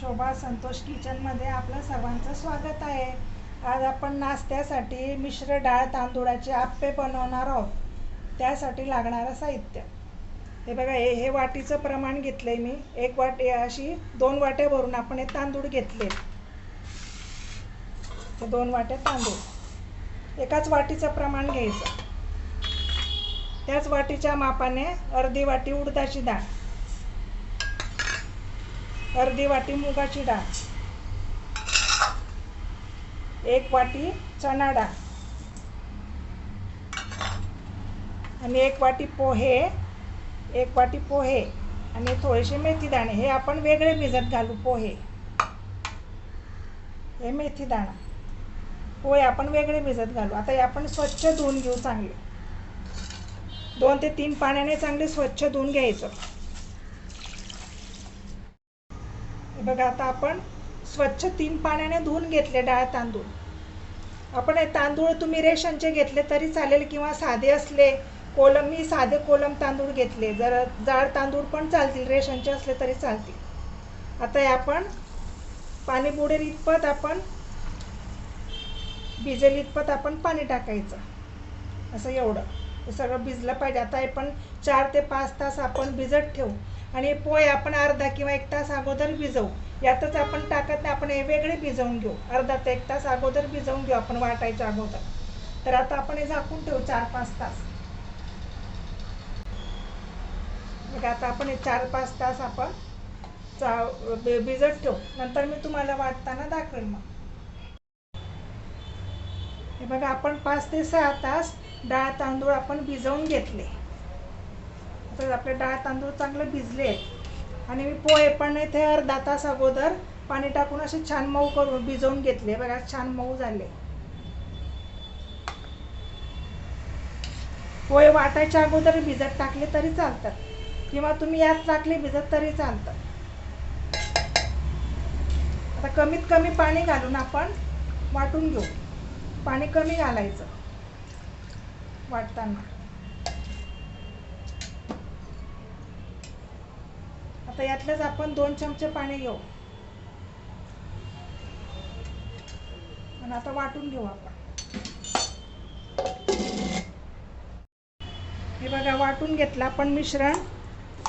शोभा संतोष किचनमध्ये आपलं सर्वांचं स्वागत आहे. आज आपण नाश्त्यासाठी मिश्र डाळ तांदूळाचे आप्पे बनवणार आहोत. त्यासाठी लागणारं साहित्य. हे बघा हे हे वाटीचं प्रमाण घेतलं आहे मी. एक वाटी अशी दोन वाट्या भरून आपण हे तांदूळ घेतले. हे दोन वाट्या तांदूळ. एकाच वाटीचं प्रमाण घ्यायचं. त्याच वाटीच्या मापाने अर्धी वाटी उडदाची डाळ. अर्धी वाटी मुगाची डाळ. एक वाटी चणा डाळ. आणि एक वाटी पोहे एक वाटी पोहे आणि थोडेसे मेथी दाणे हे आपण वेगळे भिजत घालू पोहे. हे मेथी दाणा पोहे आपण वेगळे भिजत घालू. आता हे आपण स्वच्छ धुवून घेऊ चांगले. दोन ते तीन पाण्याने चांगले स्वच्छ धुवून घ्यायचं हे बघा आता आपण स्वच्छ तीन पाण्याने धुवून घेतले डाळ तांदूळ. आपण हे तांदूळ तुम्ही रेशनचे घेतले तरी चालेल किंवा साधे असले कोलम मी साधे कोलम तांदूळ घेतले. जर जाड तांदूळ पण चालतील रेशनचे असले तरी चालतील. आता हे आपण पाणी बुडेल इतपत आपण भिजेल इतपत आपण पाणी टाकायचं. असं एवढं. सगळं भिजलं पाहिजे. आता हे पण चार ते पाच तास आपण भिजत ठेवू. आणि पोहे आपण अर्धा किंवा एक तास अगोदर भिजवू. यातच आपण टाकत नाही आपण हे वेगळे भिजवून घेऊ. अर्धा ते एक तास अगोदर भिजवून घेऊ आपण वाटायच्या अगोदर. तर आता आपण हे झाकून ठेवू चार पाच तास. मग आता आपण हे चार पाच तास आपण चा भिजत ठेवू. नंतर मी तुम्हाला वाटताना दाखवेल मग. हे बघा आपण पाच ते सहा तास डाळ तांदूळ आपण भिजवून घेतले. तर आपले डाळ तांदूळ चांगले भिजले आहेत. आणि मी पोहे पण इथे अर्धा तास अगोदर पाणी टाकून असे छान मऊ करून भिजवून घेतले. बघा छान मऊ झाले. पोहे वाटायच्या अगोदर भिजत टाकले तरी चालतात. किंवा तुम्ही यात टाकले भिजत तरी चालतं आता कमीत कमी पाणी घालून आपण वाटून घेऊ. पाणी कमी घालायचं. वाटताना. आता यातलंच आपण दोन चमचे पाणी घेऊ. आणि आता वाटून घेऊ आपण. हे बघा वाटून घेतलं आपण मिश्रण.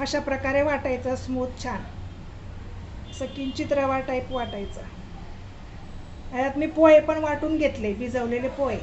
अशा प्रकारे वाटायचं स्मूथ छान. असं किंचित रवा टाईप वाटायचा. यात मी पोहे पण वाटून घेतले भिजवलेले पोहे.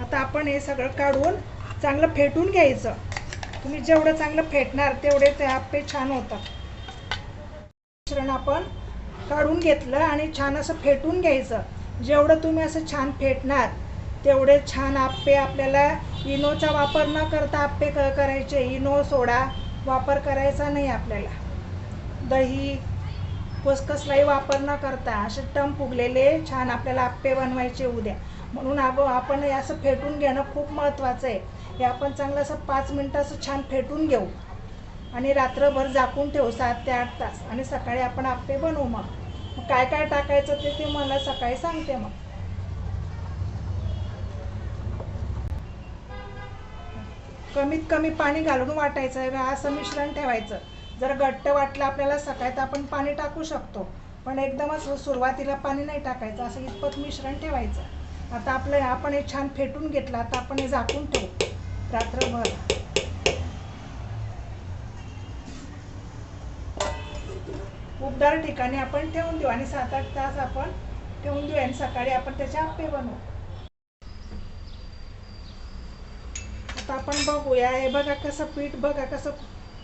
आता आपण हे सगळं काढून चांगलं फेटून घ्यायचं. तुम्ही जेवढं चांगलं फेटणार तेवढे ते आप्पे छान होतात. मिश्रण आपण काढून घेतलं आणि छान असं फेटून घ्यायचं. जेवढं तुम्ही असं छान फेटणार तेवढे छान आप्पे आपल्याला इनोचा वापर न करता आप्पे क करायचे. इनो सोडा वापर करायचा नाही आपल्याला. दही कस कसलाही वापर न करता असे टम फुगलेले छान आपल्याला आप्पे बनवायचे उद्या. म्हणून अगो आपण असं फेटून घेणं खूप महत्त्वाचं आहे. हे आपण चांगलं असं पाच मिनटं असं छान फेटून घेऊ. आणि रात्रभर झाकून ठेवू सात ते आठ तास. आणि सकाळी आपण आप्पे बनवू मग. मग काय काय टाकायचं ते ते मला सकाळी सांगते मग. कमीत कमी पाणी घालून वाटायचं आहे असं मिश्रण ठेवायचं. जर घट्ट वाटलं आपल्याला सकाळी तर आपण पाणी टाकू शकतो. पण एकदमच सुरुवातीला पाणी नाही टाकायचं असं इतपत मिश्रण ठेवायचं. आता आपलं आपण हे छान फेटून घेतलं आता आपण हे झाकून ठेवू. रात्रभर. उबदार ठिकाणी आपण ठेवून देऊ आणि सात आठ तास आपण ठेवून देऊ आणि सकाळी आपण त्याचे आप्पे बनवू. आता आपण बघूया हे बघा कसं पीठ बघा कसं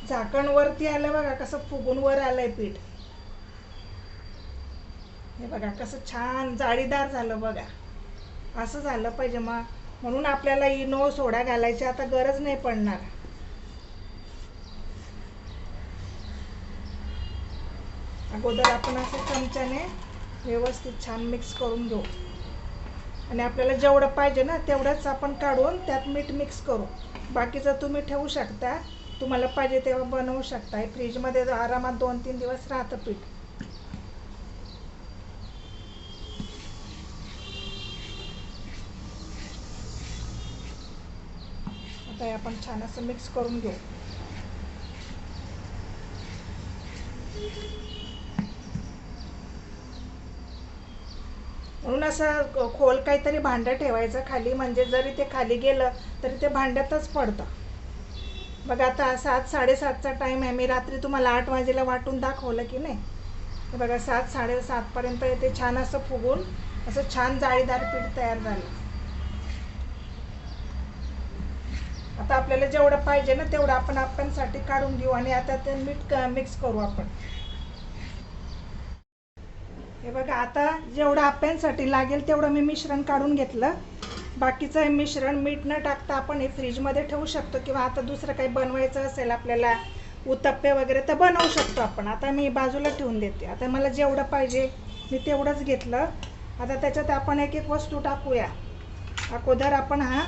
झाकण वरती आलं बघा कसं फुगून वर आलंय पीठ. हे बघा कसं छान जाळीदार झालं बघा. असं झालं पाहिजे मग. म्हणून आपल्याला इनो सोडा घालायची आता गरज नाही पडणार. अगोदर आपण असं चमच्याने व्यवस्थित छान मिक्स करून घेऊ. आणि आपल्याला जेवढं पाहिजे ना तेवढंच आपण काढून त्यात मीठ मिक्स करू. बाकीचं तुम्ही ठेवू शकता. तुम्हाला पाहिजे तेव्हा बनवू शकता. फ्रीजमध्ये आरामात दोन तीन दिवस राहतं पीठ. आपण छान असं मिक्स करून घेऊ. म्हणून असं खोल काहीतरी भांडं ठेवायचं खाली म्हणजे जरी ते खाली गेलं तरी ते भांड्यातच पडतं. बघा आता सात साडेसातचा टाईम आहे. मी रात्री तुम्हाला आठ वाजेला वाटून दाखवलं की नाही? बघा सात साडेसातपर्यंत ते छान असं फुगून असं छान जाळीदार पीठ तयार झालं. आता आपल्याला जेवढं पाहिजे ना तेवढं आपण आप्यांसाठी काढून घेऊ आणि आता ते मीठ मिक्स करू आपण. हे बघा आता जेवढं आप्यांसाठी लागेल तेवढं मी मिश्रण काढून घेतलं. बाकीचं हे मिश्रण मीठ न टाकता आपण हे फ्रीजमध्ये ठेवू शकतो किंवा आता दुसरं काही बनवायचं असेल आपल्याला उत्तप्पे वगैरे तर बनवू शकतो आपण. आता मी बाजूला ठेवून देते. आता मला जेवढं पाहिजे मी तेवढंच घेतलं. आता त्याच्यात आपण एक एक वस्तू टाकूया. अगोदर आपण हा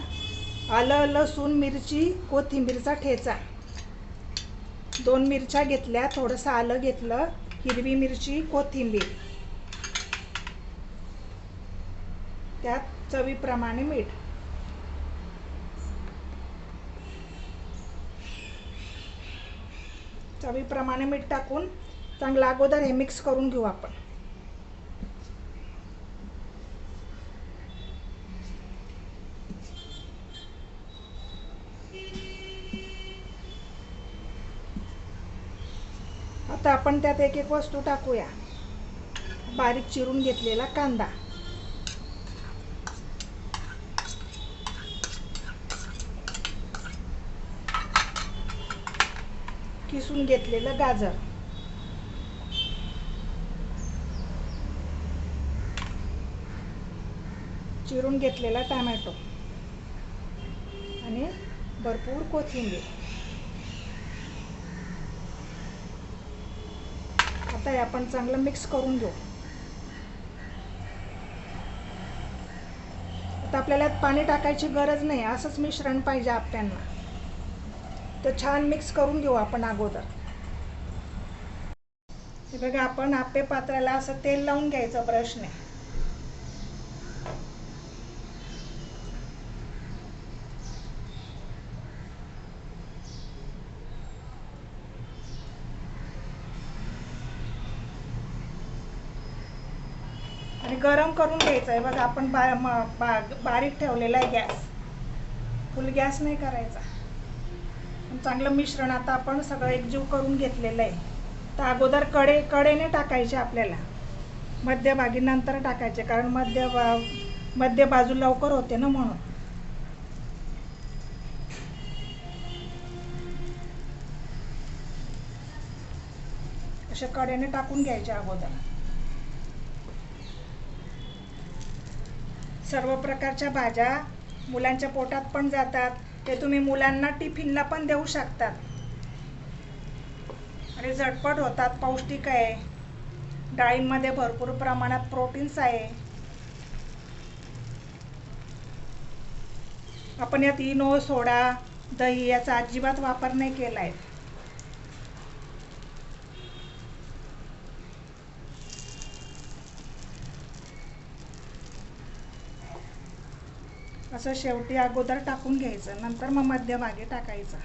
आलं लसूण मिरची कोथिंबीरचा ठेचा. दोन मिरच्या घेतल्या थोडंसं आलं घेतलं हिरवी मिरची कोथिंबीर. त्यात चवीप्रमाणे मीठ. चवीप्रमाणे मीठ टाकून चांगलं अगोदर हे मिक्स करून घेऊ आपण. आता आपण त्यात एक एक वस्तू टाकूया. बारीक चिरून घेतलेला कांदा. किसून घेतलेलं गाजर. चिरून घेतलेला टमॅटो. आणि भरपूर कोथिंबीर. आता हे आपण चांगलं मिक्स करून घेऊ. आता आपल्याला पाणी टाकायची गरज नाही असंच मिश्रण पाहिजे आप्यांना तर छान मिक्स करून घेऊ आपण अगोदर. हे बघा आपण आपे पात्राला असं तेल लावून घ्यायचं ब्रशने गरम करून घ्यायचं आहे बघा आपण बा म- बा- बारीक ठेवलेला आहे गॅस. फुल गॅस नाही करायचा. चांगलं मिश्रण आता आपण सगळं एकजीव करून घेतलेलं आहे. तर अगोदरकडे कडेने टाकायचे आपल्याला. मध्यभागी नंतर टाकायचे कारण मध्य मध्य बाजू लवकर होते ना म्हणून. अशा कडेने टाकून घ्यायचे अगोदर. सर्व प्रकारच्या भाज्या मुलांच्या पोटात पण जातात. ते तुम्ही मुलांना टिफिनला पण देऊ शकतात. आणि झटपट होतात पौष्टिक आहे. डाळींमध्ये भरपूर प्रमाणात प्रोटीन्स आहे. आपण यात इनो सोडा दही याचा अजिबात वापर नाही केला आहे असं शेवटी अगोदर टाकून घ्यायचं नंतर मग मध्यभागी टाकायचं.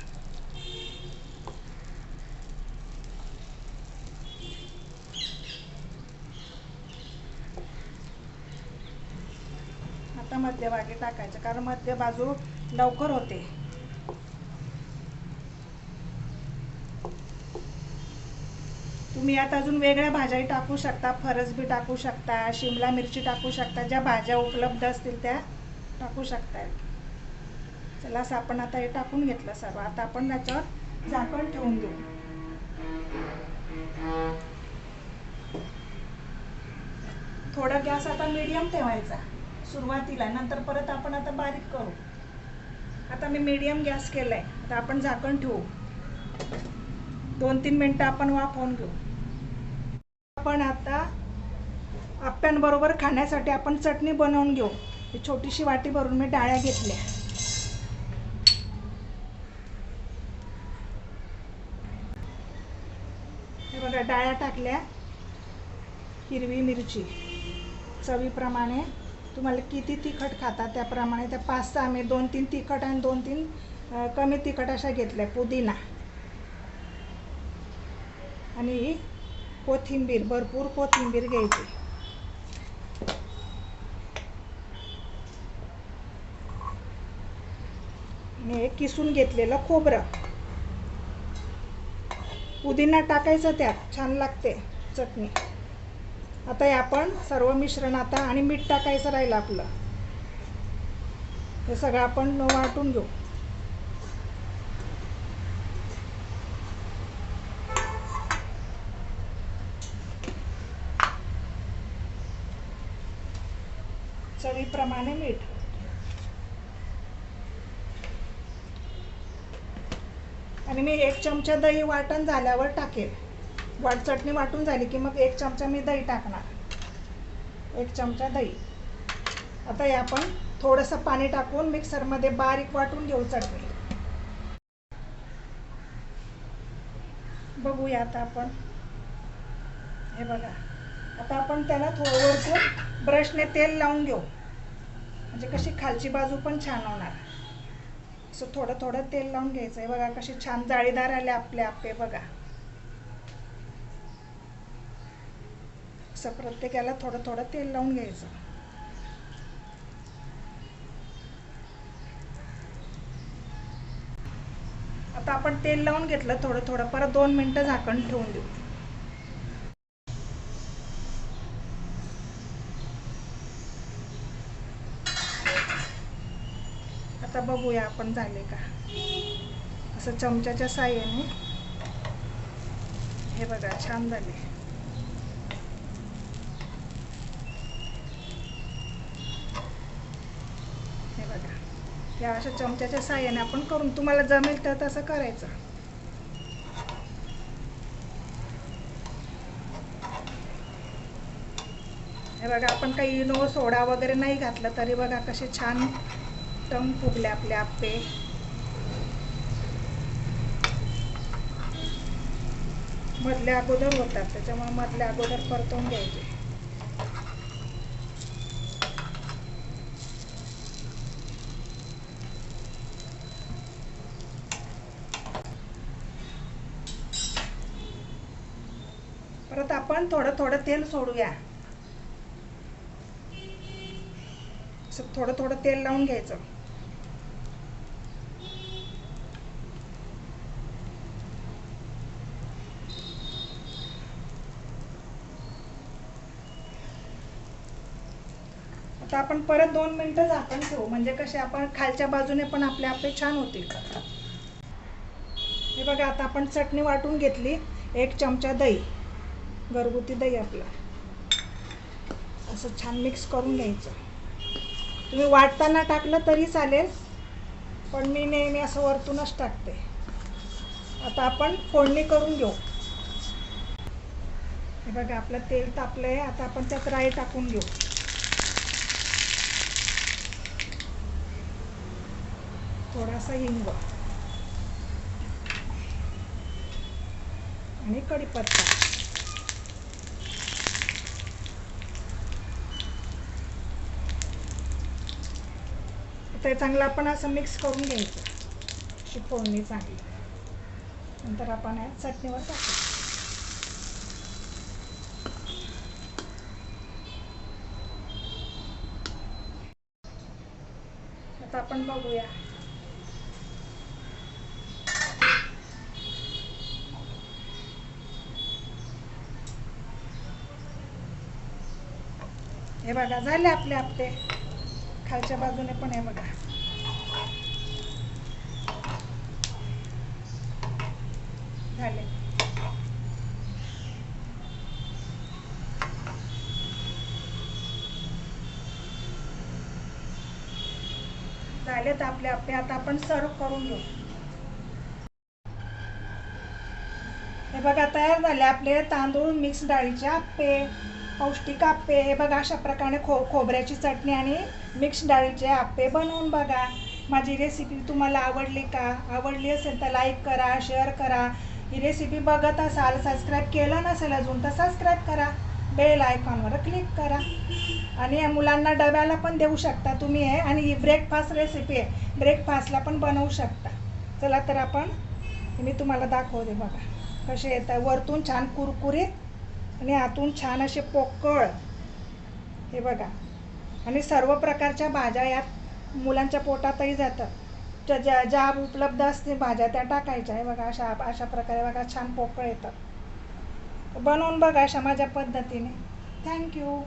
आता मध्यभागी टाकायचं कारण मध्य बाजू लवकर होते. तुम्ही यात अजून वेगळ्या भाज्याही टाकू शकता फरस बी टाकू शकता शिमला मिरची टाकू शकता ज्या भाज्या उपलब्ध असतील त्या टाकू शकताय. चला असं आपण आता हे टाकून घेतलं सर्व. आता आपण त्याच्यावर झाकण ठेवून घेऊ थोडा गॅस आता मीडियम ठेवायचा. सुरुवातीला नंतर परत आपण आता बारीक करू. आता मी मीडियम गॅस केलाय. आता आपण झाकण ठेवू. दोन तीन मिनटं आपण वाफवून घेऊ. आपण आता आप्यांबरोबर खाण्यासाठी आपण चटणी बनवून घेऊ. ही छोटीशी वाटी भरून मी डाळ्या घेतल्या. हे बघा डाळ्या टाकल्या. हिरवी मिरची. चवीप्रमाणे तुम्हाला किती तिखट खाता त्याप्रमाणे त्या पाच सहा मी दोन तीन तिखट आणि दोन तीन कमी तिखट अशा घेतल्या पुदिना. आणि कोथिंबीर भरपूर कोथिंबीर घ्यायची. आणि हे किसून घेतलेलं खोबरं. पुदिना टाकायचं त्यात छान लागते चटणी. आता हे आपण सर्व मिश्रण आता आणि मीठ टाकायचं राहिलं आपलं. हे सगळं आपण वाटून घेऊ. चवीप्रमाणे मीठ आणि मी एक चमचा दही वाटण झाल्यावर टाकेल. वाट चटणी वाटून झाली की मग एक चमचा मी दही टाकणार. एक चमचा दही. आता हे आपण थोडंसं पाणी टाकून मिक्सरमध्ये बारीक वाटून घेऊ चटणी. बघूया आता आपण. हे बघा. आता आपण त्याला थोडं वरतून ब्रशने तेल लावून घेऊ. म्हणजे कशी खालची बाजू पण छान होणार. असं थोडं थोडं तेल लावून घ्यायचं. आहे बघा कसे छान जाळीदार आले आपले आपे बघा. असं प्रत्येकाला थोडं थोडं तेल लावून घ्यायचं. आता आपण तेल लावून घेतलं थोडं थोडं. परत दोन मिनटं झाकण ठेवून देऊ आता बघूया आपण झाले का. असं चमच्याच्या साह्याने. हे बघा छान झाले. हे बघा या अशा चमच्याच्या साह्याने आपण करून तुम्हाला जमेल तर तसं करायचं. हे बघा आपण काही इनो सोडा वगैरे नाही घातला तरी बघा कसे छान टम फुगले आपले आप्पे. मधल्या अगोदर होतात त्याच्यामुळे मधल्या अगोदर परतवून घ्यायचे. परत आपण थोडं थोडं तेल सोडूया. थोडं थोडं तेल लावून घ्यायचं. आता आपण परत दोन मिनिटं झाकण ठेवू. म्हणजे कसे आपण खालच्या बाजूने पण आपले आपले छान होतील. हे बघा आता आपण चटणी वाटून घेतली. एक चमचा दही. घरगुती दही आपलं. असं छान मिक्स करून घ्यायचं. तुम्ही वाटताना टाकलं तरी चालेल पण मी नेहमी असं वरतूनच टाकते. आता आपण फोडणी करून घेऊ. हे बघा आपलं तेल तापलं आहे आता आपण त्यात राई टाकून घेऊ. थोडासा हिंग आणि कढीपत्ता ते चांगलं आपण असं मिक्स करून घ्यायचं. अशी फोडणी चांगली. नंतर आपण यात चटणीवर टाकू. आता आपण बघूया. हे बघा झाले आपले आपले खालच्या बाजूने पण हे बघा. झाले. झालेत आपले आपले आता आपण सर्व करून घेऊ. हे बघा तयार झाले आपले तांदूळ मिक्स डाळीचे आपे पौष्टिक आप्पे हे बघा अशा प्रकारे खो खोबऱ्याची चटणी आणि मिक्स डाळीचे आप्पे बनवून बघा. माझी रेसिपी तुम्हाला आवडली का? आवडली असेल तर लाईक करा शेअर करा. ही रेसिपी बघत असाल सबस्क्राईब केलं नसेल अजून तर सबस्क्राईब करा. बेल आयकॉनवर क्लिक करा. आणि या मुलांना डब्याला पण देऊ शकता तुम्ही हे. आणि ही ब्रेकफास्ट रेसिपी आहे. ब्रेकफास्टला पण बनवू शकता. चला तर आपण मी तुम्हाला दाखवते बघा. कसे येतं वरतून छान कुरकुरीत आणि आतून छान असे पोकळ. हे बघा. आणि सर्व प्रकारच्या भाज्या यात मुलांच्या पोटातही जातात ज्या ज्या ज्या उपलब्ध असते भाज्या त्या टाकायच्या. आहे बघा अशा अशा प्रकारे बघा छान पोकळ येतात बनवून बघा अशा माझ्या पद्धतीने थँक्यू